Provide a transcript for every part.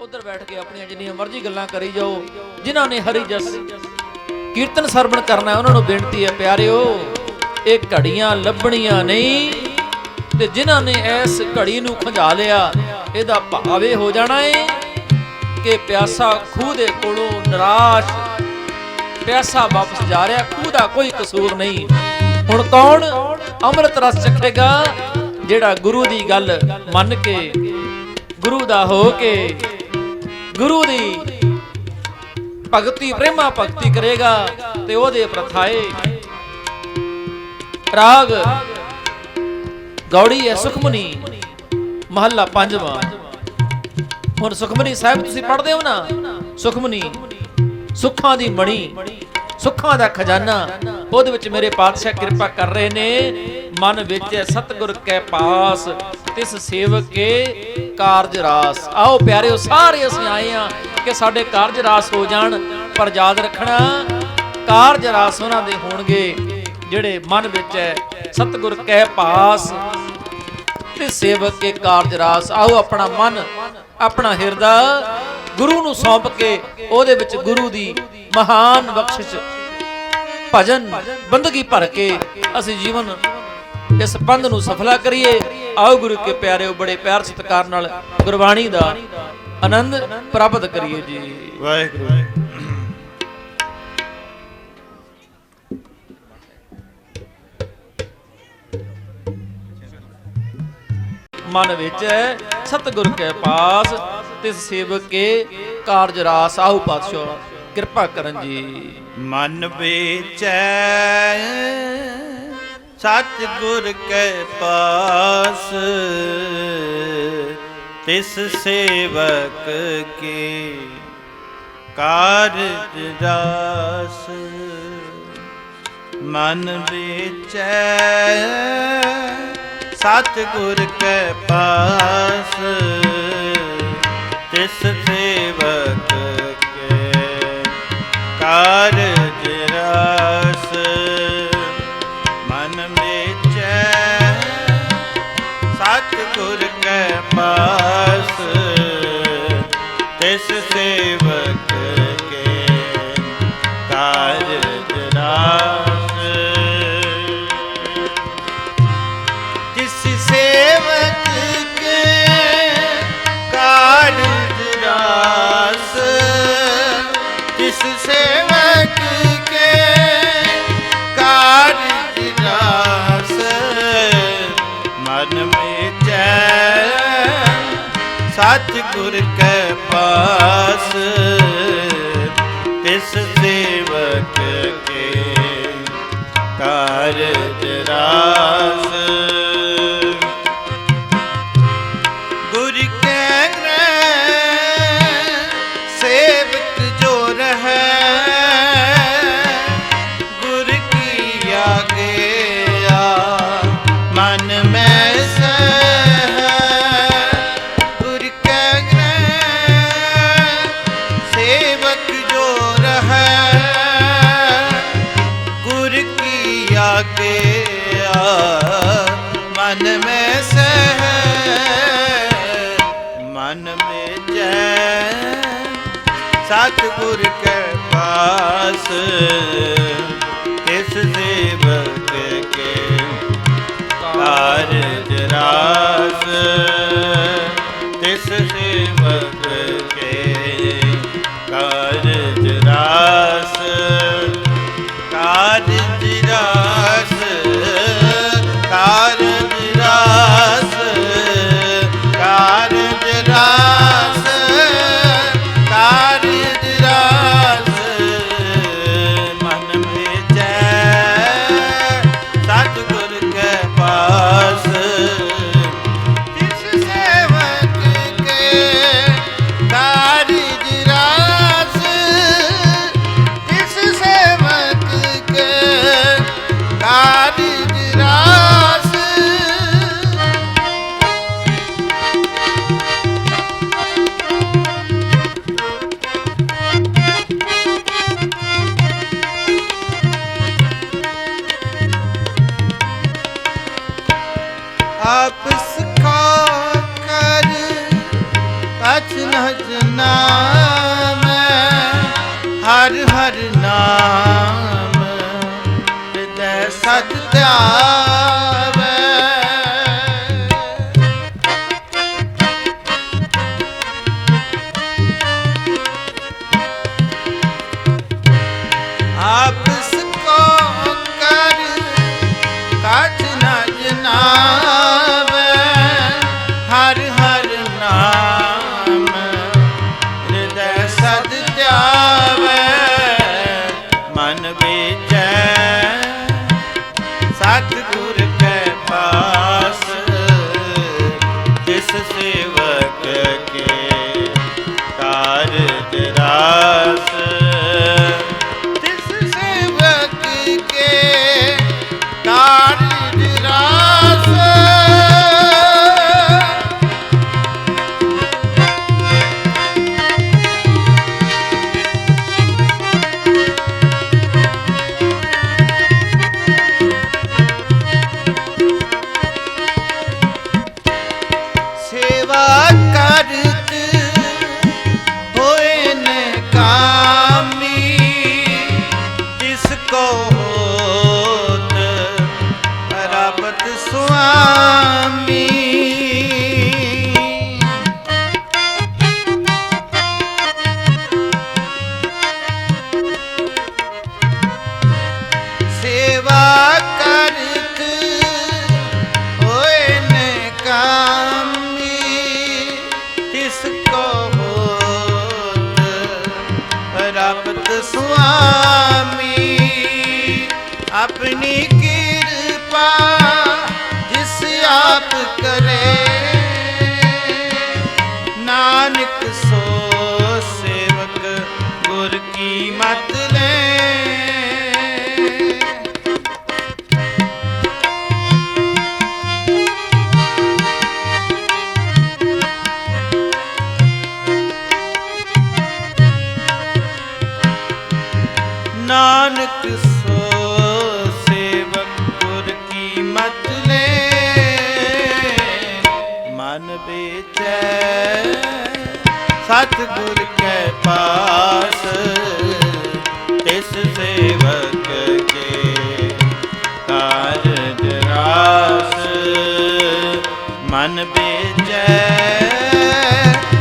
ਉਧਰ ਬੈਠ ਕੇ ਆਪਣੀਆਂ ਜਿੰਨੀਆਂ ਮਰਜ਼ੀ ਗੱਲਾਂ ਕਰੀ ਜਾਓ, ਜਿਨ੍ਹਾਂ ਨੇ ਹਰੀ ਜਸ ਕੀਰਤਨ ਸਰਵਣ ਕਰਨਾ ਉਹਨਾਂ ਨੂੰ ਬੇਨਤੀ ਹੈ, ਪਿਆਰਿਓ, ਇਹ ਘੜੀਆਂ ਲੱਭਣੀਆਂ ਨਹੀਂ ਤੇ ਜਿਨ੍ਹਾਂ ਨੇ ਇਸ ਘੜੀ ਨੂੰ ਖੰਝਾ ਲਿਆ, ਇਹਦਾ ਭਾਵੇ ਹੋ ਜਾਣਾ ਏ ਕਿ ਪਿਆਸਾ ਖੂਹ ਦੇ ਕੋਲੋਂ ਨਿਰਾਸ਼, ਪਿਆਸਾ ਵਾਪਸ ਜਾ ਰਿਹਾ, ਖੂਹ ਦਾ ਕੋਈ ਕਸੂਰ ਨਹੀਂ। ਹੁਣ ਕੌਣ ਅੰਮ੍ਰਿਤ ਰਸ ਚੱਖੇਗਾ, ਜਿਹੜਾ ਗੁਰੂ ਦੀ ਗੱਲ ਮੰਨ ਕੇ, ਗੁਰੂ ਦਾ ਹੋ ਕੇ ਗੁਰੂ ਦੀ ਭਗਤੀ ਪ੍ਰੇਮਾ ਭਗਤੀ ਕਰੇਗਾ ਤੇ ਉਹਦੇ ਪ੍ਰਥਾਏ ਰਾਗ, ਗੌੜੀ ਹੈ ਸੁਖਮਨੀ, ਮਹੱਲਾ ਪੰਜਵਾਂ। ਹੁਣ ਸੁਖਮਨੀ ਸਾਹਿਬ ਤੁਸੀਂ ਪੜ੍ਹਦੇ ਹੋ ਨਾ? ਸੁਖਮਨੀ, ਸੁੱਖਾਂ ਦੀ ਮਣੀ। ਸੁੱਖਾਂ ਦਾ ਖਜ਼ਾਨਾ। ਉਹਦੇ ਵਿੱਚ ਮੇਰੇ ਪਾਤਸ਼ਾਹ ਕਿਰਪਾ ਕਰ ਰਹੇ ਨੇ। ਮਨ ਵਿੱਚ ਹੈ ਕੈ ਪਾਸ, ਤਿਸ ਸੇਵਕ ਕੇ ਕਾਰਜ ਰਾਸ। ਆਓ ਪਿਆਰਿਓ, ਸਾਰੇ ਅਸੀਂ ਆਏ ਆ ਕਿ ਸਾਡੇ ਕਾਰਜ ਰਾਸ ਹੋ ਜਾਣ, ਪਰ ਯਾਦ ਰੱਖਣਾ, ਕਾਰਜ ਰਾਸ ਉਹਨਾਂ ਦੇ ਹੋਣਗੇ, ਜਿਹੜੇ ਮਨ ਵਿੱਚ ਹੈ, ਸਤਿਗੁਰ ਕਹਿ ਪਾਸ ਤੇ ਸੇਵਕ ਕੇ ਕਾਰਜ ਰਾਸ। ਆਓ ਆਪਣਾ ਮਨ, ਆਪਣਾ ਹਿਰਦਾ ਗੁਰੂ ਨੂੰ ਸੌਂਪ ਕੇ ਉਹਦੇ ਵਿੱਚ ਗੁਰੂ ਦੀ ਮਹਾਨ ਬਖਸ਼ਿਸ਼। ਭਜਨ ਬੰਦਗੀ ਭਰ ਕੇ ਅਸੀਂ ਜੀਵਨ ਇਸ ਪੰਧ ਨੂੰ ਸਫਲਾ ਕਰੀਏ। ਆਓ ਗੁਰੂ ਕੇ ਪਿਆਰਿਓ ਬੜੇ ਪਿਆਰ ਸਤਿਕਾਰ ਨਾਲ ਗੁਰਬਾਣੀ ਦਾ ਆਨੰਦ ਪ੍ਰਾਪਤ ਕਰੀਏ ਜੀ। ਵਾਹਿਗੁਰੂ ਮਨ ਵਿੱਚ ਸਤਿਗੁਰ ਕੇ ਪਾਸ ਤਿਸ ਸੇਵਕ ਕੇ ਕਾਰਜ ਰਾਸ। ਆਓ ਪਾਤਸ਼ਾਹ। ਕਿਰਪਾ ਕਰਨ ਜੀ। ਮਨ ਵੇਚੈ ਸਤਿ ਗੁਰ ਕੈ ਪਾਸ, ਤਿਸ ਸੇਵਕ ਕੇ ਕਾਰਜ ਰਾਸ ਮਨ ਵੇਚੈ ਸਤਿ ਗੁਰ ਕੈ ਪਾਸ, ਤਿਸ ਸੇਵਕ ਕਾਰਜ ਸਤ ਗੁਰ ਕੈ ਪਾਸ ਤਿਸ ਸੇਵਕ ਕੇ ਕਾਰਜ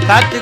ਸਤ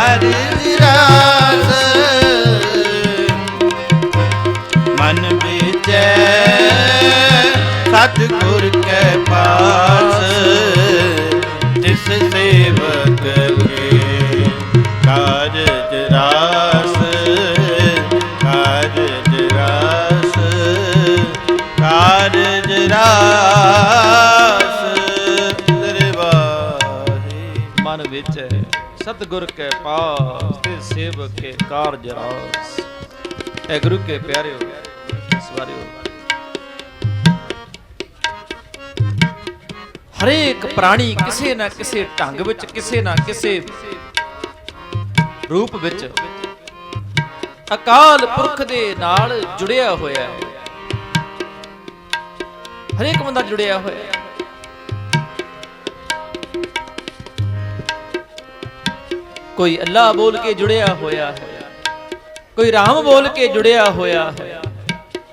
ਕਾਰਜ ਸਤਿਗੁਰ ਕੇ ਪਾਸ ਤੇ ਸੇਵਕ ਕੇ ਕਾਰਜ ਰਾਸ। ਐ ਗੁਰੂ ਕੇ ਪਿਆਰਿਓ ਸਵਾਰਿਓ ਹਰੇਕ ਪ੍ਰਾਣੀ ਕਿਸੇ ਨਾ ਕਿਸੇ ਢੰਗ ਵਿੱਚ, ਕਿਸੇ ਨਾ ਕਿਸੇ ਰੂਪ ਵਿੱਚ ਅਕਾਲ ਪੁਰਖ ਦੇ ਨਾਲ ਜੁੜਿਆ ਹੋਇਆ ਹੈ। ਹਰੇਕ ਬੰਦਾ ਜੁੜਿਆ ਹੋਇਆ ਹੈ। ਕੋਈ ਅੱਲਾ ਬੋਲ ਕੇ ਜੁੜਿਆ ਹੋਇਆ ਹੈ। ਕੋਈ ਰਾਮ ਬੋਲ ਕੇ ਜੁੜਿਆ ਹੋਇਆ ਹੈ।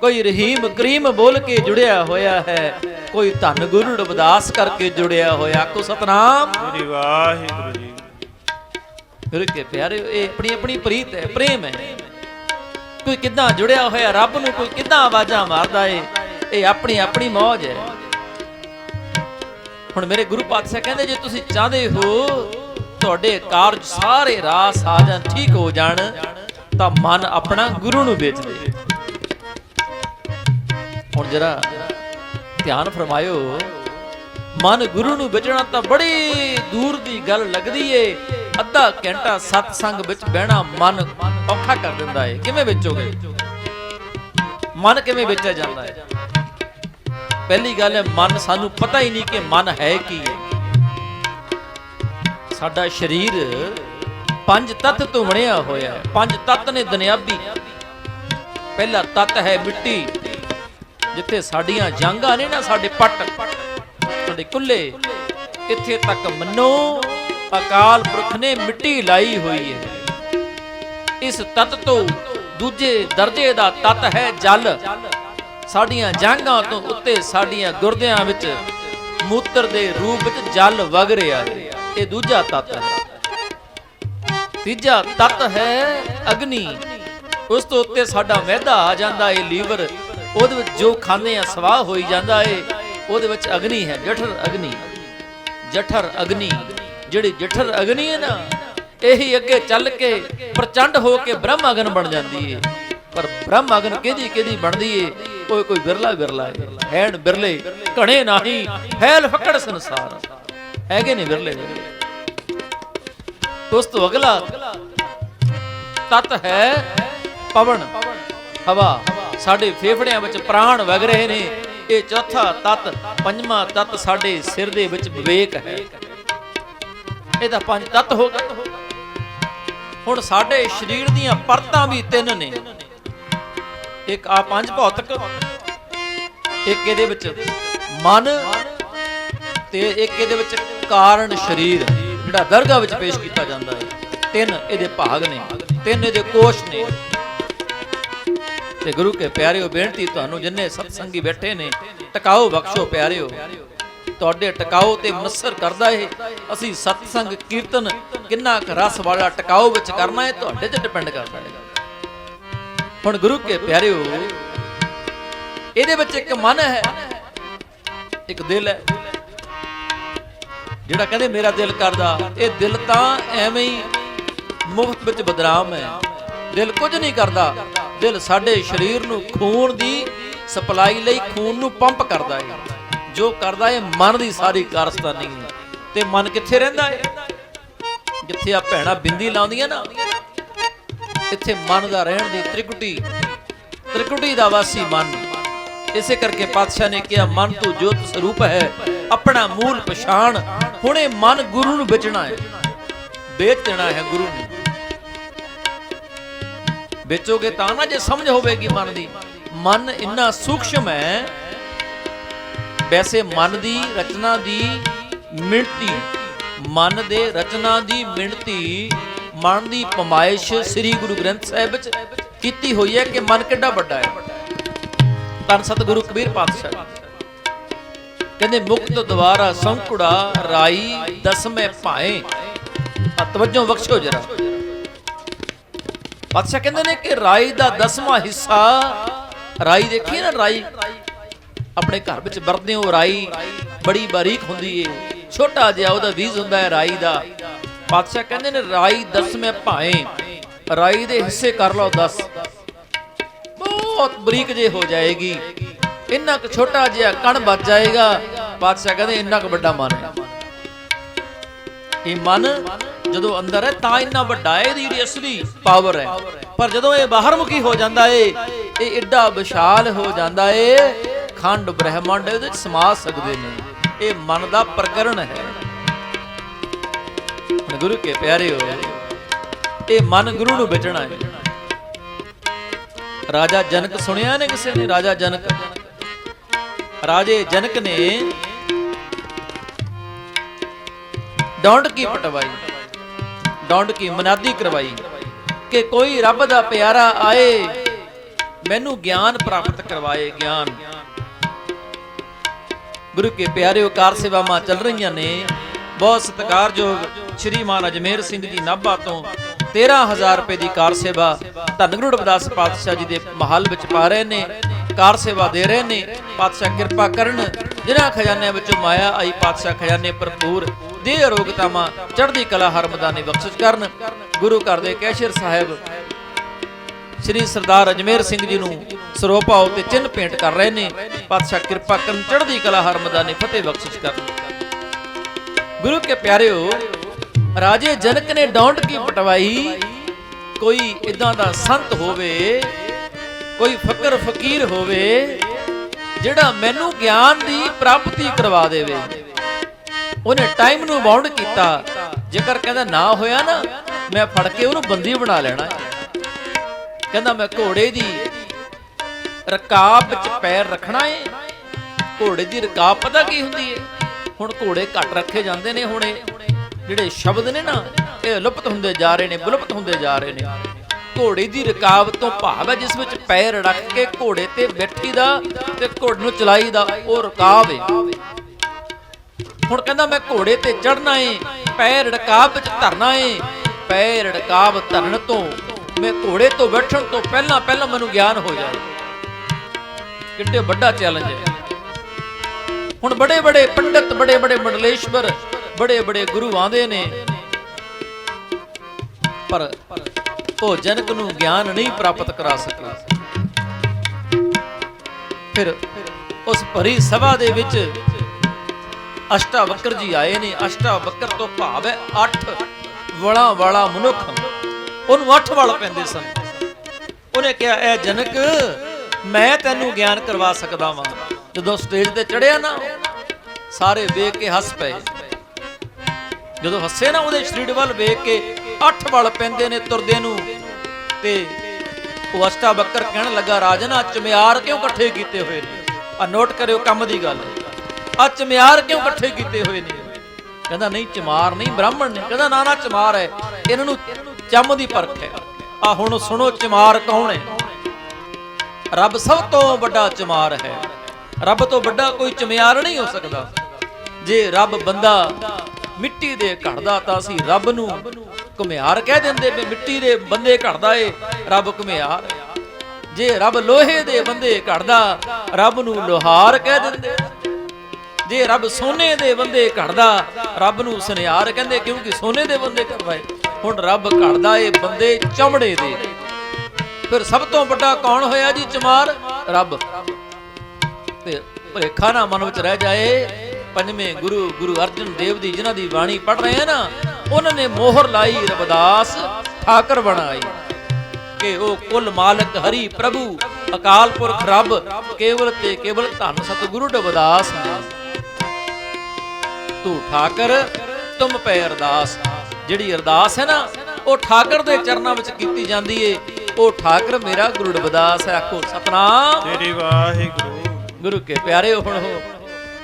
ਕੋਈ ਰਹੀਮ ਕਰੀਮ ਬੋਲ ਕੇ ਜੁੜਿਆ ਹੋਇਆ ਹੈ। ਕੋਈ ਧੰਨ ਗੁਰੂ ਰਵਿਦਾਸ ਕਰਕੇ ਜੁੜਿਆ ਹੋਇਆ। ਕੋ ਸਤਨਾਮ। ਸ੍ਰੀ ਵਾਹਿਗੁਰੂ ਜੀ। ਗੁਰੂ ਕੇ ਪਿਆਰੇ ਇਹ ਆਪਣੀ ਆਪਣੀ ਪ੍ਰੀਤ ਹੈ ਪ੍ਰੇਮ ਹੈ। ਕੋਈ ਕਿੱਦਾਂ ਜੁੜਿਆ ਹੋਇਆ ਰੱਬ ਨੂੰ ਕੋਈ ਕਿੱਦਾਂ ਆਵਾਜ਼ਾਂ ਮਾਰਦਾ ਏ ਇਹ ਆਪਣੀ ਆਪਣੀ ਮੌਜ ਹੈ। ਹੁਣ ਮੇਰੇ ਗੁਰੂ ਪਾਤਸ਼ਾਹ ਕਹਿੰਦੇ ਜੇ ਤੁਸੀਂ ਚਾਹਦੇ ਹੋ ਤੁਹਾਡੇ ਕਾਰਜ ਸਾਰੇ ਰਾਸ ਆ ਜਾਣ, ਠੀਕ ਹੋ ਜਾਣ, ਤਾਂ ਮਨ ਆਪਣਾ ਗੁਰੂ ਨੂੰ ਵੇਚ ਦੇ। ਹੁਣ ਜਰਾ ਧਿਆਨ ਫਰਮਾਇਓ, ਮਨ ਗੁਰੂ ਨੂੰ ਵੇਚਣਾ ਤਾਂ ਬੜੀ ਦੂਰ ਦੀ ਗੱਲ ਲੱਗਦੀ ਏ। ਅੱਧਾ ਘੰਟਾ ਸਤਸੰਗ ਵਿੱਚ ਬਹਿਣਾ ਮਨ ਔਖਾ ਕਰ ਦਿੰਦਾ ਏ। ਕਿਵੇਂ ਵੇਚੋਗੇ? ਮਨ ਕਿਵੇਂ ਵੇਚਿਆ ਜਾਂਦਾ ਹੈ ਪਹਿਲੀ ਗੱਲ ਹੈ, ਮਨ ਸਾਨੂੰ ਪਤਾ ਹੀ ਨਹੀਂ ਕਿ ਮਨ ਹੈ ਕੀ ਹੈ ਸਾਡਾ ਸਰੀਰ ਪੰਜ ਤੱਤ ਤੋਂ ਬਣਿਆ ਹੋਇਆ ਹੈ। ਪੰਜ ਤੱਤ ਨੇ ਦੁਨਿਆਵੀ। ਪਹਿਲਾ ਤੱਤ ਹੈ ਮਿੱਟੀ, ਜਿੱਥੇ ਸਾਡੀਆਂ ਜਾਂਗਾਂ ਨੇ ਨਾ ਸਾਡੇ ਪੱਟ, ਸਾਡੇ ਕੁੱਲੇ। ਇੱਥੇ ਤੱਕ ਮੰਨੋ, ਅਕਾਲ ਪੁਰਖ ਨੇ ਮਿੱਟੀ ਲਾਈ ਹੋਈ ਹੈ। ਇਸ ਤੱਤ ਤੋਂ ਦੂਜੇ ਦਰਜੇ ਦਾ ਤੱਤ ਹੈ ਜਲ। ਸਾਡੀਆਂ ਜਾਂਗਾਂ ਤੋਂ ਉੱਤੇ ਸਾਡੀਆਂ ਗੁਰਦਿਆਂ ਵਿੱਚ ਮੂਤਰ ਦੇ ਰੂਪ ਵਿੱਚ ਜਲ ਵਗ ਰਿਹਾ ਹੈ। ਇਹ ਦੂਜਾ ਤੱਤ ਹੈ। ਤੀਜਾ ਤੱਤ ਹੈ ਅਗਨੀ। ਉਸ ਤੋਂ ਉੱਤੇ ਸਾਡਾ ਮੈਦਾ ਆ ਜਾਂਦਾ ਏ, ਲੀਵਰ। ਉਹਦੇ ਵਿੱਚ ਜੋ ਖਾਂਦੇ ਆ, ਸਵਾਹ ਹੋਈ ਜਾਂਦਾ ਏ, ਉਹਦੇ ਵਿੱਚ ਅਗਨੀ ਹੈ, ਜਠਰ ਅਗਨੀ। ਜਠਰ ਅਗਨੀ। ਜਿਹੜੀ ਜਠਰ ਅਗਨੀ ਹੈ ਨਾ, ਇਹੀ ਅੱਗੇ ਚੱਲ ਕੇ ਪ੍ਰਚੰਡ ਹੋ ਕੇ ਬ੍ਰਹਮ ਅਗਨ ਬਣ ਜਾਂਦੀ ਏ। ਪਰ ਬ੍ਰਹਮ ਅਗਨ ਕਿਹਦੀ ਕਿਹਦੀ ਬਣਦੀ ਏ? ਉਹ ਕੋਈ ਬਿਰਲਾ ਬਿਰਲਾ ਹੈ ਹੈਣ ਬਿਰਲੇ, ਘਣੇ ਨਹੀਂ ਫੈਲ ਫਕੜ ਸੰਸਾਰ। ਹੈਗੇ ਨੇ ਬਿਰਲੇ ਬਿਰਲੇ ਉਸ ਤੋਂ ਅਗਲਾ ਤਤ ਹੈ ਪਵਨ, ਹਵਾ। ਸਾਡੇ ਫੇਫੜਿਆਂ ਵਿੱਚ ਪ੍ਰਾਣ ਵਗ ਰਹੇ ਨੇ। ਇਹ ਚੌਥਾ ਤਤ, ਪੰਜਵਾਂ ਤਤ ਸਾਡੇ ਸਿਰ ਦੇ ਵਿੱਚ ਵਿਵੇਕ ਹੈ। ਇਹ ਤਾਂ ਪੰਜ ਤਤ ਹੋ ਗਏ। ਹੁਣ ਸਾਡੇ ਸਰੀਰ ਦੀਆਂ ਪਰਤਾਂ ਵੀ ਤਿੰਨ ਨੇ। ਇੱਕ ਆ ਪੰਜ ਭੌਤਿਕ, ਇੱਕ ਇਹਦੇ ਵਿੱਚ ਮਨ ਤੇ ਇੱਕ ਇਹਦੇ ਵਿੱਚ ਕਾਰਨ ਸਰੀਰ, ਜਿਹੜਾ ਦਰਗਾਹ ਵਿੱਚ ਪੇਸ਼ ਕੀਤਾ ਜਾਂਦਾ ਹੈ। ਤਿੰਨ ਇਹਦੇ ਭਾਗ ਨੇ, ਤਿੰਨ ਇਹਦੇ ਕੋਸ਼ ਨੇ। ਤੇ ਗੁਰੂ ਕੇ ਪਿਆਰਿਓ, ਬੇਨਤੀ ਤੁਹਾਨੂੰ ਜਿੰਨੇ ਸਤਸੰਗੀ ਬੈਠੇ ਨੇ, ਟਿਕਾਓ ਬਖਸ਼ੋ ਪਿਆਰਿਓ। ਤੁਹਾਡੇ ਟਿਕਾਓ ਤੇ ਮਸਰ ਕਰਦਾ ਏ ਅਸੀਂ ਸਤਸੰਗ ਕੀਰਤਨ ਕਿੰਨਾ ਕੁ ਰਸ ਵਾਲਾ ਟਿਕਾਓ ਵਿੱਚ ਕਰਨਾ ਹੈ ਤੁਹਾਡੇ ਤੇ ਡਿਪੈਂਡ ਕਰਦਾ ਹੈ। ਹੁਣ ਗੁਰੂ ਕੇ ਪਿਆਰਿਓ, ਇਹਦੇ ਵਿੱਚ ਇੱਕ ਮਨ ਹੈ, ਇੱਕ ਦਿਲ ਹੈ। ਜਿਹੜਾ ਕਹਿੰਦੇ ਮੇਰਾ ਦਿਲ ਕਰਦਾ, ਇਹ ਦਿਲ ਤਾਂ ਐਵੇਂ ਹੀ ਮੁਫਤ ਵਿੱਚ ਬਦਨਾਮ ਹੈ। ਦਿਲ ਕੁਝ ਨਹੀਂ ਕਰਦਾ। ਦਿਲ ਸਾਡੇ ਸਰੀਰ ਨੂੰ ਖੂਨ ਦੀ ਸਪਲਾਈ ਲਈ ਖੂਨ ਨੂੰ ਪੰਪ ਕਰਦਾ ਹੈ। ਜੋ ਕਰਦਾ ਹੈ, ਮਨ ਦੀ ਸਾਰੀ ਕਾਰਸਤਾਨੀ। ਹੈ ਤੇ ਮਨ ਕਿੱਥੇ ਰਹਿੰਦਾ ਹੈ? ਜਿੱਥੇ ਆ ਭੈਣਾ ਬਿੰਦੀ ਲਾਉਂਦੀਆਂ ਨਾ, ਇੱਥੇ ਮਨ ਦਾ ਰਹਿਣ ਦੀ ਤ੍ਰਿਕੁਟੀ। ਤ੍ਰਿਕੁਟੀ ਦਾ ਵਾਸੀ ਮਨ। ਇਸੇ ਕਰਕੇ ਪਾਤਸ਼ਾਹ ਨੇ ਕਿਹਾ, ਮਨ ਤੂੰ ਜੋਤ ਸਰੂਪ ਹੈ, ਆਪਣਾ ਮੂਲ ਪਛਾਣ। ਹੁਣੇ ਮਨ ਗੁਰੂ ਨੂੰ ਵੇਚਣਾ ਹੈ। ਵੇਚ ਦੇਣਾ ਹੈ ਗੁਰੂ ਨੂੰ। ਵੇਚੋਗੇ ਤਾਂ ਨਾ ਜੇ ਸਮਝ ਹੋਵੇਗੀ ਮਨ ਦੀ। ਮਨ ਇੰਨਾ ਸੂਖਸ਼ਮ ਹੈ, ਵੈਸੇ ਮਨ ਦੀ ਰਚਨਾ ਦੀ ਮਿਣਤੀ, ਮਨ ਦੇ ਰਚਨਾ ਦੀ ਮਿਣਤੀ, ਮਨ ਦੀ ਪਮਾਇਸ਼ ਸ੍ਰੀ ਗੁਰੂ ਗ੍ਰੰਥ ਸਾਹਿਬ ਵਿੱਚ ਕੀਤੀ ਹੋਈ ਹੈ ਕਿ ਮਨ ਕਿੱਡਾ ਵੱਡਾ ਹੈ। ਧੰਨ ਸਤਿਗੁਰੂ ਕਬੀਰ ਪਾਤਸ਼ਾਹ। ਕਹਿੰਦੇ ਮੁਕਤ ਦਵਾਰਾ ਸੰਕੁੜਾ ਰਾਈ ਦਸਵੇਂ ਭਾਏ। ਆ ਤਵੱਜੋ ਬਖਸ਼ੋ ਜਰਾ। ਪਾਤਸ਼ਾਹ ਕਹਿੰਦੇ ਨੇ ਕਿ ਰਾਈ ਦਾ ਦਸਵਾਂ ਹਿੱਸਾ, ਰਾਈ ਦੇਖੀ ਨਾ ਰਾਈ? ਆਪਣੇ ਘਰ ਵਿੱਚ ਵਰਤਦੇ ਹੋ ਰਾਈ, ਬੜੀ ਬਾਰੀਕ ਹੁੰਦੀ ਏ। ਛੋਟਾ ਜਿਹਾ ਉਹਦਾ ਬੀਜ ਹੁੰਦਾ ਹੈ ਰਾਈ ਦਾ। ਪਾਤਸ਼ਾਹ ਕਹਿੰਦੇ ਨੇ ਰਾਈ ਦਸਵੇਂ ਭਾਏ। ਰਾਈ ਦੇ ਹਿੱਸੇ ਕਰ ਲਓ 10 ਬਹੁਤ ਬਰੀਕ ਜੇ ਹੋ ਜਾਏਗੀ। ਇੰਨਾ ਕੁ ਛੋਟਾ ਜਿਹਾ ਕਣ ਬਚ ਜਾਏਗਾ ਪਾਤਸ਼ਾਹ ਕਹਿੰਦੇ ਇੰਨਾ ਕੁ ਵੱਡਾ ਮਨ ਹੈ। ਇਹ ਮਨ ਜਦੋਂ ਅੰਦਰ ਹੈ, ਤਾਂ ਇੰਨਾ ਵੱਡਾ ਹੈ, ਇਹਦੀ ਜਿਹੜੀ ਅਸਲੀ ਪਾਵਰ ਹੈ। ਪਰ ਜਦੋਂ ਇਹ ਬਾਹਰਮੁਖੀ ਹੋ ਜਾਂਦਾ ਏ, ਇਹ ਏਡਾ ਵਿਸ਼ਾਲ ਹੋ ਜਾਂਦਾ ਏ, ਖੰਡ ਬ੍ਰਹਿਮੰਡ ਇਹਦੇ ਵਿੱਚ ਸਮਾ ਸਕਦੇ ਨੇ। ਇਹ ਮਨ ਦਾ ਪ੍ਰਕਰਣ ਹੈ। ਹੁਣ ਗੁਰੂ ਕੇ ਪਿਆਰਿਓ ਇਹ ਮਨ ਗੁਰੂ ਨੂੰ ਵੇਚਣਾ ਹੈ। ਰਾਜਾ ਜਨਕ ਸੁਣਿਆ ਨੇ ਕਿਸੇ ਨੇ? ਰਾਜਾ ਜਨਕ। ਰਾਜੇ ਜਨਕ ਨੇ ਡੌਂਡ ਕੀ ਪਟਵਾਈ? ਡੌਂਡ ਕੀ ਮਨਾਦੀ ਕਰਵਾਈ? ਕਿ ਕੋਈ ਰੱਬ ਦਾ ਪਿਆਰਾ ਆਏ, ਮੈਨੂੰ ਗਿਆਨ ਪ੍ਰਾਪਤ ਕਰਵਾਏ ਗਿਆਨ। ਗੁਰੂ ਕੇ ਪਿਆਰਿਓ ਕਾਰ ਸੇਵਾਵਾਂ ਚੱਲ ਰਹੀਆਂ ਨੇ। ਬਹੁਤ ਸਤਿਕਾਰਯੋਗ ਸ਼੍ਰੀ ਮਹਾਰਾਜ ਅਜਮੇਰ ਸਿੰਘ ਜੀ ਨਾਭਾ ਤੋਂ 13000 ਰੁਪਏ ਦੀ ਕਾਰ ਸੇਵਾ ਧੰਨ ਗੁਰੂ ਰਵਿਦਾਸ ਪਾਤਸ਼ਾਹ ਜੀ ਦੇ ਮਹੱਲ ਵਿੱਚ ਪਾ ਰਹੇ ਨੇ। ਕਾਰ ਸੇਵਾ ਦੇ ਰਹੇ ਨੇ, ਪਾਤਸ਼ਾਹ ਕਿਰਪਾ ਕਰਨ। ਜਿਨ੍ਹਾਂ ਖਜ਼ਾਨਿਆਂ ਵਿੱਚੋਂ ਮਾਇਆ ਆਈ, ਪਾਤਸ਼ਾਹ ਖਜ਼ਾਨੇ ਭਰਪੂਰ ਦੇ ਅਰੋਗਤਾਵਾਂ, ਚੜ੍ਹਦੀ ਕਲਾ ਹਰਮਦਾਨੀ ਬਖਸ਼ਿਸ਼ ਕਰਨ। ਗੁਰੂ ਘਰ ਦੇ ਕੈਸ਼ੀਅਰ ਸਾਹਿਬ, ਸ੍ਰੀ ਸਰਦਾਰ ਅਜਮੇਰ ਸਿੰਘ ਜੀ ਨੂੰ ਸਰੋਪਾਓ ਤੇ ਚਿੰਨ ਭੇਂਟ ਕਰ ਰਹੇ ਨੇ। ਪਾਤਸ਼ਾਹ ਕਿਰਪਾ ਕਰਨ, ਚੜ੍ਹਦੀ ਕਲਾ ਹਰਮਦਾ ਨੇ ਫਤਿਹ ਬਖਸ਼ਿਸ਼ ਕਰਨ। ਗੁਰੂ ਕੇ ਪਿਆਰਿਓ, ਰਾਜੇ ਜਨਕ ਨੇ ਡੌਂਟ ਕੀ ਪਟਵਾਈ? ਕੋਈ ਇਦਾਂ ਦਾ ਸੰਤ ਹੋਵੇ ਕੋਈ ਫਕਰ ਫਕੀਰ ਹੋਵੇ, ਜਿਹੜਾ ਮੈਨੂੰ ਗਿਆਨ ਦੀ ਪ੍ਰਾਪਤੀ ਕਰਵਾ ਦੇਵੇ। ਉਹਨੇ ਟਾਈਮ ਨੂੰ ਬਾਉਂਡ ਕੀਤਾ। ਜੇਕਰ ਕਹਿੰਦਾ ਨਾ ਹੋਇਆ ਨਾ, ਮੈਂ ਫੜ ਕੇ ਉਹਨੂੰ ਬੰਦੀ ਬਣਾ ਲੈਣਾ। ਕਹਿੰਦਾ ਮੈਂ ਘੋੜੇ ਦੀ ਰਕਾਬ ਵਿੱਚ ਪੈਰ ਰੱਖਣਾ ਏ। ਘੋੜੇ ਦੀ ਰਕਾਬ ਪਤਾ ਕੀ ਹੁੰਦੀ ਏ? ਹੁਣ ਘੋੜੇ ਘੱਟ ਰੱਖੇ ਜਾਂਦੇ ਨੇ ਹੁਣੇ। ਜਿਹੜੇ ਸ਼ਬਦ ਨੇ ਨਾ, ਇਹ ਲੁਪਤ ਹੁੰਦੇ ਜਾ ਰਹੇ ਨੇ ਵਿਲੁਪਤ ਹੁੰਦੇ ਜਾ ਰਹੇ ਨੇ। ਘੋੜੇ ਦੀ ਰਕਾਬ ਤੋਂ ਭਾਵ ਹੈ, ਜਿਸ ਵਿੱਚ ਪੈਰ ਰੱਖ ਕੇ ਘੋੜੇ ਤੇ ਬੈਠੀ ਤੇ ਘੋੜੇ ਨੂੰ ਚਲਾਈ ਦਾ ਉਹ ਰਕਾਬ ਹੈ। ਹੁਣ ਕਹਿੰਦਾ, ਮੈਂ ਘੋੜੇ ਤੇ ਚੜਨਾ ਏ, ਪੈਰ ਰਕਾਬ ਵਿੱਚ ਧਰਨਾ ਏ, ਪੈਰ ਰਕਾਬ ਧਰਨ ਤੋਂ, ਮੈਂ ਘੋੜੇ ਤੋਂ ਬੈਠਣ ਤੋਂ ਪਹਿਲਾਂ ਪਹਿਲਾਂ ਮੈਨੂੰ ਗਿਆਨ ਹੋ ਜਾਏ। ਕਿੱਡੇ ਵੱਡਾ ਚੈਲੰਜ ਹੈ। ਹੁਣ ਬੜੇ ਬੜੇ ਪੰਡਤ, ਬੜੇ ਬੜੇ ਮੰਡਲੇਸ਼ਵਰ, ਬੜੇ ਬੜੇ ਗੁਰੂ ਆਂਦੇ ਨੇ। ਪਰ ਉਹ ਜਨਕ ਨੂੰ ਗਿਆਨ ਨਹੀਂ ਪ੍ਰਾਪਤ ਕਰਾ ਸਕੇ। ਫਿਰ ਉਸ ਭਰੀ ਸਭਾ ਦੇ ਵਿੱਚ ਅਸ਼ਟਾਵਕਰ ਜੀ ਆਏ ਨੇ। ਅਸ਼ਟਾਵਕਰ ਤੋਂ ਭਾਵ ਹੈ 8 ਵਲਾਂ ਵਾਲਾ ਮਨੁੱਖ। ਉਹਨੂੰ 8 ਵਲ ਪੈਂਦੇ ਸਨ। ਉਹਨੇ ਕਿਹਾ ਇਹ ਜਨਕ, ਮੈਂ ਤੈਨੂੰ ਗਿਆਨ ਕਰਵਾ ਸਕਦਾ ਵਾਂ। ਜਦੋਂ ਸਟੇਜ ਤੇ ਚੜਿਆ ਨਾ, ਸਾਰੇ ਵੇਖ ਕੇ ਹੱਸ ਪਏ। ਜਦੋਂ ਹੱਸੇ ਨਾ ਉਹਦੇ ਸਰੀਰ ਵੱਲ ਵੇਖ ਕੇ 8 ਵਲ ਪੈਂਦੇ ਨੇ ਤੁਰਦੇ ਨੂੰ। ਤੇ ਉਹ ਅਸ਼ਟਾਵਕਰ ਕਹਿਣ ਲੱਗਾ, ਰਾਜਨ ਆ ਚਮਿਆਰ ਕਿਉਂ ਇਕੱਠੇ ਕੀਤੇ ਹੋਏ ਨੇ? ਆ ਨੋਟ ਕਰਿਓ ਕੰਮ ਦੀ ਗੱਲ। ਆ ਚਮਿਆਰ ਕਿਉਂ ਇਕੱਠੇ ਕੀਤੇ ਹੋਏ ਨੇ? ਕਹਿੰਦਾ, ਨਹੀਂ, ਚਮਾਰ ਨਹੀਂ, ਬ੍ਰਾਹਮਣ ਨੇ। ਕਹਿੰਦਾ, ਨਾ ਨਾ, ਚਮਾਰ ਹੈ। ਇਹਨਾਂ ਨੂੰ ਚੰਮ ਦੀ ਪਰਖ ਹੈ। ਆ ਹੁਣ ਸੁਣੋ ਚਮਾਰ ਕੌਣ ਹੈ? ਰੱਬ ਸਭ ਤੋਂ ਵੱਡਾ ਚਮਾਰ ਹੈ। ਰੱਬ ਤੋਂ ਵੱਡਾ ਕੋਈ ਚਮਿਆਰ ਨਹੀਂ ਹੋ ਸਕਦਾ। ਜੇ ਰੱਬ ਬੰਦਾ ਮਿੱਟੀ ਦੇ ਘੜਦਾ ਤਾਂ ਅਸੀਂ ਰੱਬ ਨੂੰ ਘੁਮਿਆਰ ਕਹਿ ਦਿੰਦੇ ਵੀ ਮਿੱਟੀ ਦੇ ਬੰਦੇ ਘੜਦਾ ਏ, ਰੱਬ ਘੁਮਿਆਰ। ਜੇ ਰੱਬ ਲੋਹੇ ਦੇ ਬੰਦੇ ਘੜਦਾ, ਰੱਬ ਨੂੰ ਲੋਹਾਰ ਕਹਿ ਦਿੰਦੇ। ਜੇ ਰੱਬ ਸੋਨੇ ਦੇ ਬੰਦੇ ਘੜਦਾ, ਰੱਬ ਨੂੰ ਸੁਨਿਆਰ ਕਹਿੰਦੇ, ਕਿਉਂਕਿ ਸੋਨੇ ਦੇ ਬੰਦੇ ਘੜਵਾਏ ਹੁਣ ਰੱਬ ਘੜਦਾ ਏ ਬੰਦੇ ਚਮੜੇ ਦੇ। ਫਿਰ ਸਭ ਤੋਂ ਵੱਡਾ ਕੌਣ ਹੋਇਆ ਜੀ ਚਮਾਰ? ਰੱਬ। ਤੇ ਭੁਲੇਖਾ ਨਾ ਮਨ ਵਿੱਚ ਰਹਿ ਜਾਏ, ਪੰਜਵੇਂ ਗੁਰੂ ਗੁਰੂ ਅਰਜਨ ਦੇਵ ਦੀ ਜਿਨ੍ਹਾਂ ਦੀ ਬਾਣੀ ਪੜ ਰਹੇ ਆ ਨਾ ਉਹਨਾਂ ਨੇ ਮੋਹਰ ਲਾਈ ਰਵਿਦਾਸ ਠਾਕਰ ਬਣਾਈ। ਕਿ ਉਹ ਕੁੱਲ ਮਾਲਕ ਹਰੀ ਪ੍ਰਭੂ ਅਕਾਲ ਪੁਰਖ ਰੱਬ ਕੇਵਲ ਤੇ ਕੇਵਲ ਧੰਨ ਸਤਿਗੁਰੂ ਰਵਿਦਾਸ ਨੇ। ਤੂੰ ਠਾਕਰ ਤੁਮ ਪੈ ਅਰਦਾਸ। ਜਿਹੜੀ ਅਰਦਾਸ ਹੈ ਨਾ ਉਹ ਠਾਕਰ ਦੇ ਚਰਨਾਂ ਵਿੱਚ ਕੀਤੀ ਜਾਂਦੀ ਏ। ਉਹ ਠਾਕਰ ਮੇਰਾ ਗੁਰੂ ਰਵਿਦਾਸ ਹੈ ਆਖੋ ਸਤਨਾਮ। ਤੇਰੀ ਵਾਹਿਗੁਰੂ। ਗੁਰੂ ਕੇ ਪਿਆਰੇ ਹੁਣ ਹੋ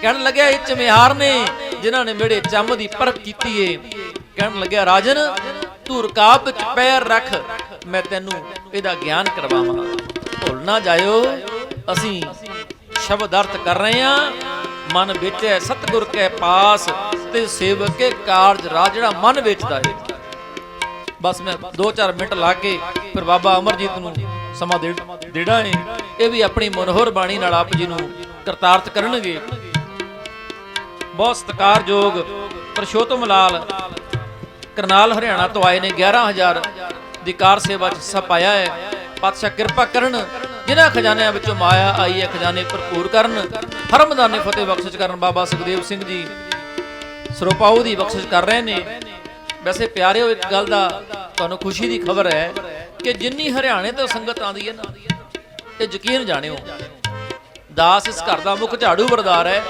ਕਹਿਣ ਲੱਗਿਆ ਇਹ ਚਮਿਆਰ ਨੇ। ਜਿਨ੍ਹਾਂ ਨੇ ਮੇਰੇ ਚੰਮ ਦੀ ਪਰਖ ਕੀਤੀ ਏ। ਕਹਿਣ ਲੱਗਿਆ, ਰਾਜਨ, ਤੂੰ ਰਕਾਬ ਵਿੱਚ ਪੈਰ ਰੱਖ, ਮੈਂ ਤੈਨੂੰ ਇਹਦਾ ਗਿਆਨ ਕਰਵਾਵਾਂ। ਭੁੱਲ ਨਾ ਜਾਇਓ, ਅਸੀਂ ਸ਼ਬਦ ਅਰਥ ਕਰ ਰਹੇ ਹਾਂ, ਮਨ ਵਿੱਚ ਹੈ, ਸਤਿਗੁਰ ਕੇ ਪਾਸ, ਤੇ ਸੇਵਕ ਕੇ ਕਾਰਜ ਰਾਜ ਜਿਹੜਾ ਮਨ ਵੇਚਦਾ ਏ। ਬਸ ਮੈਂ 2-4 ਮਿੰਟ ਲਾ ਕੇ ਫਿਰ ਬਾਬਾ ਅਮਰਜੀਤ ਨੂੰ ਸਮਾਂ ਦੇਣਾ ਹੈ ਇਹ ਵੀ ਆਪਣੀ ਮਨੋਹਰ ਬਾਣੀ ਨਾਲ ਆਪ ਜੀ ਨੂੰ ਕਰਤਾਰਤ ਕਰਨਗੇ। ਬਹੁਤ ਸਤਿਕਾਰਯੋਗ ਪ੍ਰਸ਼ੋਤਮ ਲਾਲ ਕਰਨਾਲ ਹਰਿਆਣਾ ਤੋਂ ਆਏ ਨੇ। 11000 ਦੀ ਕਾਰ ਸੇਵਾ ਚ ਹਿੱਸਾ ਪਾਇਆ ਹੈ। ਪਾਤਸ਼ਾਹ ਕਿਰਪਾ ਕਰਨ, ਜਿਨ੍ਹਾਂ ਖਜ਼ਾਨਿਆਂ ਵਿੱਚੋਂ ਮਾਇਆ ਆਈ ਹੈ, ਖਜ਼ਾਨੇ ਭਰਪੂਰ ਕਰਨ। ਹਰਮਦਾਨੇ ਫਤਿਹ ਬਖਸ਼ਿਸ਼ ਕਰਨ ਬਾਬਾ ਸੁਖਦੇਵ ਸਿੰਘ ਜੀ। ਸਰੋਪਾਉ ਦੀ ਬਖਸ਼ਿਸ਼ ਕਰ ਰਹੇ ਨੇ। ਵੈਸੇ ਪਿਆਰਿਓ, ਇੱਕ ਗੱਲ ਦਾ ਤੁਹਾਨੂੰ ਖੁਸ਼ੀ ਦੀ ਖਬਰ ਹੈ ਕਿ ਜਿੰਨੀ ਹਰਿਆਣੇ ਤੋਂ ਸੰਗਤ ਆਉਂਦੀ ਹੈ ਨਾ, ਇਹ ਯਕੀਨ ਜਾਣਿਓ, ਦਾਸ ਇਸ ਘਰ ਦਾ ਮੁੱਖ ਝਾੜੂ ਬਰਦਾਰ ਹੈ।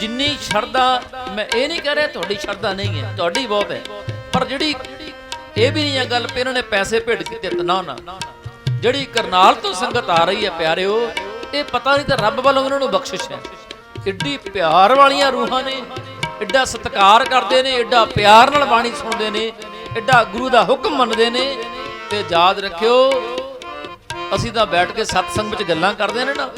ਜਿੰਨੀ ਸ਼ਰਧਾ ਮੈਂ ਇਹ ਨਹੀਂ ਕਹਿ ਰਿਹਾ ਤੁਹਾਡੀ ਸ਼ਰਧਾ ਨਹੀਂ ਹੈ, ਤੁਹਾਡੀ ਬਹੁਤ ਹੈ। ਪਰ ਜਿਹੜੀ ਇਹ ਵੀ ਨਹੀਂ ਹੈ ਗੱਲ ਵੀ ਇਹਨਾਂ ਨੇ ਪੈਸੇ ਭੇਟ ਕੀਤੇ ਤਾਂ ਨਾ ਜਿਹੜੀ ਕਰਨਾਲ ਤੋਂ ਸੰਗਤ ਆ ਰਹੀ ਹੈ ਪਿਆਰਿਓ, ਇਹ ਪਤਾ ਨਹੀਂ ਤਾਂ ਰੱਬ ਵੱਲੋਂ ਉਹਨਾਂ ਨੂੰ ਬਖਸ਼ਿਸ਼ ਹੈ। ਏਡੀ ਪਿਆਰ ਵਾਲੀਆਂ ਰੂਹਾਂ ਨੇ ਐਡਾ ਸਤਿਕਾਰ ਕਰਦੇ ਨੇ ਐਡਾ ਪਿਆਰ ਨਾਲ ਬਾਣੀ ਸੁਣਦੇ ਨੇ ਐਡਾ ਗੁਰੂ ਦਾ ਹੁਕਮ ਮੰਨਦੇ ਨੇ। ਤੇ ਯਾਦ ਰੱਖਿਓ, ਅਸੀਂ ਤਾਂ ਬੈਠ ਕੇ ਸਤਸੰਗ ਵਿੱਚ ਗੱਲਾਂ ਕਰਦੇ ਨੇ ਨਾ।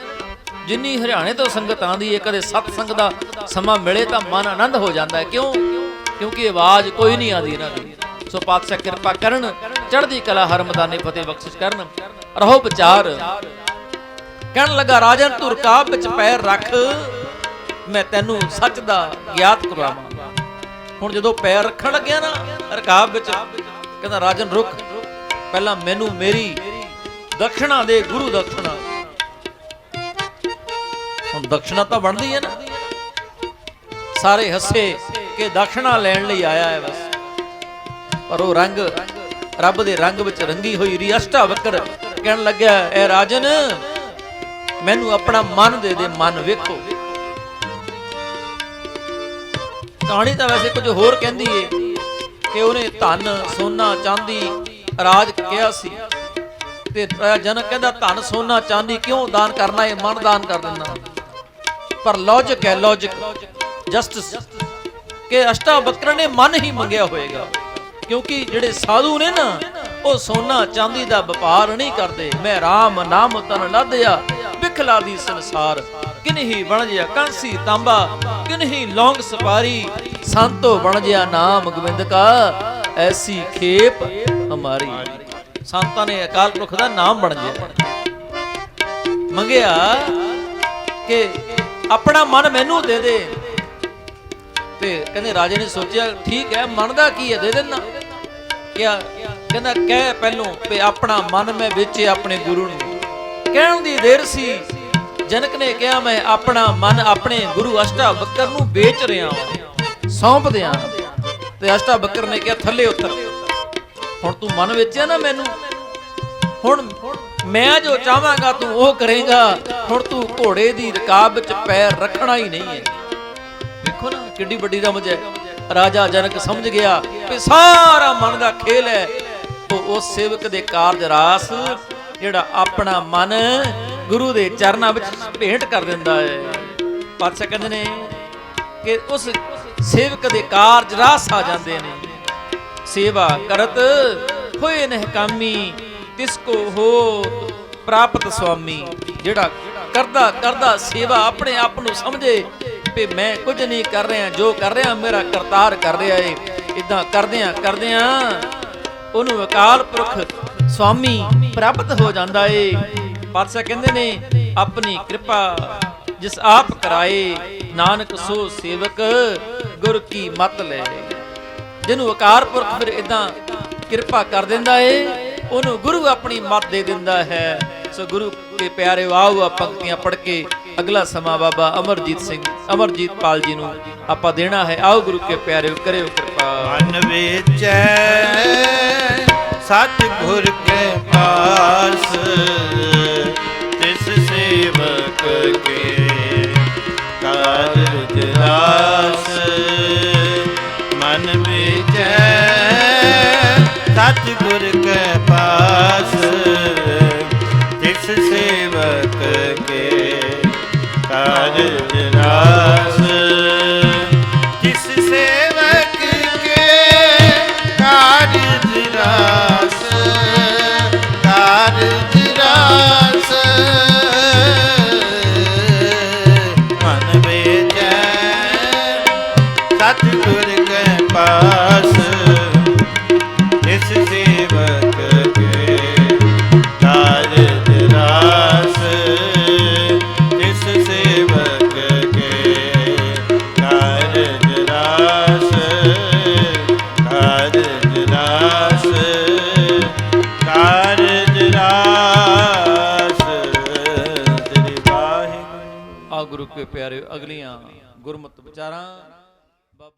ਜਿੰਨੀ ਹਰਿਆਣੇ ਤੋਂ ਸੰਗਤ ਆਂਦੀ ਹੈ ਕਦੇ ਸਤਸੰਗ ਦਾ ਸਮਾਂ ਮਿਲੇ ਤਾਂ ਮਨ ਆਨੰਦ ਹੋ ਜਾਂਦਾ ਹੈ ਕਿਉਂ? ਕਿਉਂਕਿ ਆਵਾਜ਼ ਕੋਈ ਨਹੀਂ ਆਦੀ ਇਹਨਾਂ ਦੀ। ਸੋ ਪਾਤਸ਼ਾਹ ਕਿਰਪਾ ਕਰਨ, ਚੜ੍ਹਦੀ ਕਲਾ ਹਰ ਮਦਾਨੇ ਫਤਿਹ ਬਖਸ਼ਿਸ਼ ਕਰਨ। ਰਹੋ ਵਿਚਾਰ। ਕਹਿਣ ਲੱਗਾ, ਰਾਜਨ ਤੂੰ ਰਕਾਬ ਵਿੱਚ ਪੈਰ ਰੱਖ। ਮੈਂ ਤੈਨੂੰ ਸੱਚ ਦਾ ਗਿਆਤ ਕਰਵਾਵਾਂ ਹੁਣ ਜਦੋਂ ਪੈਰ ਰੱਖਣ ਲੱਗਿਆ ਨਾ, ਰਕਾਬ ਵਿੱਚ, ਕਹਿੰਦਾ, ਰਾਜਨ ਰੁਕ ਪਹਿਲਾਂ ਮੈਨੂੰ ਮੇਰੀ ਦਕਸ਼ਣਾ ਦੇ, ਗੁਰੂ ਦਕਸ਼ਣਾ ਹੁਣ ਦਕਸ਼ਣਾ ਤਾਂ ਬਣਦੀ ਹੈ ਨਾ। ਸਾਰੇ ਹੱਸੇ ਕਿ ਦਕਸ਼ਣਾ ਲੈਣ ਲਈ ਆਇਆ ਹੈ ਬਸ। ਪਰ ਉਹ ਰੰਗ, ਰੱਬ ਦੇ ਰੰਗ ਵਿੱਚ ਰੰਗੀ ਹੋਈ ਰੀ ਅਸ਼ਟਾਵਕਰ ਕਹਿਣ ਲੱਗਿਆ, ਐ ਰਾਜਨ, ਮੈਨੂੰ ਆਪਣਾ ਮਨ ਦੇ ਦੇ ਮਨ ਵੇਖੋ। ਕਹਾਣੀ ਤਾਂ ਵੈਸੇ ਕੁਝ ਹੋਰ ਕਹਿੰਦੀ ਏ ਕਿ ਉਹਨੇ ਧਨ, ਸੋਨਾ, ਚਾਂਦੀ, ਰਾਜ ਕਿਹਾ ਸੀ। ਤੇ ਰਾਜਾ ਜਨਕ ਕਹਿੰਦਾ, ਧਨ, ਸੋਨਾ, ਚਾਂਦੀ ਕਿਉਂ ਦਾਨ ਕਰਨਾ? ਏ ਮਨ ਦਾਨ ਕਰ ਦਿੰਦਾ। ਪਰ ਲੌਜਿਕ ਹੈ ਲੌਜਿਕ ਜਸਟਿਸ ਕਿ ਅਸ਼ਟਾਵਕਰ ਨੇ ਮਨ ਹੀ ਮੰਗਿਆ ਹੋਏਗਾ। ਕਿਉਂਕਿ ਜਿਹੜੇ ਸਾਧੂ ਨੇ ਨਾ, ਉਹ ਸੋਨਾ ਚਾਂਦੀ ਦਾ ਵਪਾਰ ਨਹੀਂ ਕਰਦੇ। ਮੈਂ RAM ਨਾਮ ਤਨ ਲਾਦਿਆ ਵਿਖਲਾ ਦੀ ਸੰਸਾਰ। ਕਿਨਹੀ ਬਣ ਜਿਆ ਕਾਂਸੀ ਤਾਂਬਾ, ਕਿਨਹੀ ਲੌਂਗ ਸਪਾਰੀ। ਸੰਤੋ ਬਣ ਜਿਆ ਨਾਮ ਗੋਬਿੰਦ ਕਾ, ਐਸੀ ਖੇਪ ਹਮਾਰੀ। ਸੰਤਾਂ ਨੇ ਅਕਾਲ ਪੁਰਖ ਦਾ ਨਾਮ ਬਣ ਜਿਆ। ਮੰਗਿਆ ਕਿ ਆਪਣਾ ਮਨ ਮੈਨੂੰ ਦੇ ਦੇ। ਤੇ ਕਹਿੰਦੇ ਰਾਜੇ ਨੇ ਸੋਚਿਆ, ਠੀਕ ਹੈ ਮਨ ਕੀ ਹੈ? ਦੇ ਦੇਣਾ ਕਿਹਾ, ਕਹਿੰਦਾ, ਕਹਿ ਪਹਿਲੋਂ ਵੀ ਆਪਣਾ ਮਨ ਮੈਂ ਵੇਚੇ ਆਪਣੇ ਗੁਰੂ ਨੂੰ। ਕਹਿਣ ਦੀ ਦੇਰ ਸੀ, ਜਨਕ ਨੇ ਕਿਹਾ, ਮੈਂ ਆਪਣਾ ਮਨ ਆਪਣੇ ਗੁਰੂ ਅਸ਼ਟਾ ਬੱਕਰ ਨੂੰ ਵੇਚ ਰਿਹਾ ਹਾਂ ਸੌਂਪ ਦਿਆਂ ਤੇ ਅਸ਼ਟਾਵਕਰ ਨੇ ਕਿਹਾ, ਥੱਲੇ ਉਤਰ। ਹੁਣ ਤੂੰ ਮਨ ਵੇਚਿਆ ਨਾ ਮੈਨੂੰ। ਹੁਣ ਮੈਂ ਜੋ ਚਾਹਾਂਗਾ ਤੂੰ ਉਹ ਕਰੇਗਾ। ਹੁਣ ਤੂੰ ਘੋੜੇ ਦੀ ਰਕਾਬ ਵਿੱਚ ਪੈਰ ਰੱਖਣਾ ਹੀ ਨਹੀਂ ਹੈ। ਵੇਖੋ ਨਾ ਕਿੰਨੀ ਵੱਡੀ ਰਮਜ ਹੈ। ਰਾਜਾ ਜਨਕ ਸਮਝ ਗਿਆ ਕਿ ਸਾਰਾ ਮਨ ਦਾ ਖੇਲ ਹੈ। ਉਹ ਉਸ ਸੇਵਕ ਦੇ ਕਾਰਜ ਰਾਸ ਜਿਹੜਾ ਆਪਣਾ ਮਨ ਗੁਰੂ ਦੇ ਚਰਨਾਂ ਵਿੱਚ ਭੇਂਟ ਕਰ ਦਿੰਦਾ ਹੈ। ਪਾਤਸ਼ਾਹ ਕਹਿੰਦੇ ਨੇ ਕਿ ਉਸ ਸੇਵਕ ਦੇ ਕਾਰਜ ਰਾਸ ਆ ਜਾਂਦੇ ਨੇ। ਸੇਵਾ ਕਰਤ ਹੋਏ ਨਹਿ ਤਿਸ ਕੋ ਹੋ ਪ੍ਰਾਪਤ ਸੁਆਮੀ, ਜਿਹੜਾ ਕਰਦਾ ਕਰਦਾ ਸੇਵਾ ਆਪਣੇ ਆਪ ਨੂੰ ਸਮਝੇ ਵੀ ਮੈਂ ਕੁਝ ਨਹੀਂ ਕਰ ਰਿਹਾ, ਜੋ ਕਰ ਰਿਹਾ ਮੇਰਾ ਕਰਤਾਰ ਕਰ ਰਿਹਾ ਏ। ਇਦਾਂ ਕਰਦਿਆਂ ਕਰਦਿਆਂ ਉਹਨੂੰ ਅਕਾਲ ਪੁਰਖ ਸੁਆਮੀ ਪ੍ਰਾਪਤ ਹੋ ਜਾਂਦਾ ਏ। ਪਾਤਸ਼ਾਹ ਕਹਿੰਦੇ ਨੇ, ਆਪਣੀ ਕਿਰਪਾ ਜਿਸ ਆਪ ਕਰਾਏ, ਨਾਨਕ ਸੋ ਸੇਵਕ ਗੁਰ ਕੀ ਮਤ ਲੈ। ਜਿਹਨੂੰ ਅਕਾਰ ਪੁਰਖ ਫਿਰ ਇਦਾਂ ਕਿਰਪਾ ਕਰ ਦਿੰਦਾ ਏ ਉਹਨੂੰ ਗੁਰੂ ਆਪਣੀ ਮੱਤ ਦੇ ਦਿੰਦਾ ਹੈ। ਸੋ ਗੁਰੂ ਦੇ ਪਿਆਰੇ ਆਓ ਆ ਪੰਕਤੀਆਂ ਪੜ੍ਹ ਕੇ ਅਗਲਾ ਸਮਾਂ ਬਾਬਾ ਅਮਰਜੀਤ ਸਿੰਘ, ਅਮਰਜੀਤ ਪਾਲ ਜੀ ਨੂੰ ਆਪਾਂ ਦੇਣਾ ਹੈ। ਆਓ ਗੁਰੂ ਕੇ ਪਿਆਰੇ, ਕਰਿਓ ਕਿਰਪਾ। ਮਨ ਵੇਚੈ ਸਤ ਗੁਰ ਕੇ ਪਾਸ, ਤਿਸ ਸੇਵਕ ਕੇ ਕਾਰਜ ਰਾਸ ਮਨ ਵੇਚੈ ਸਤ ਗੁਰ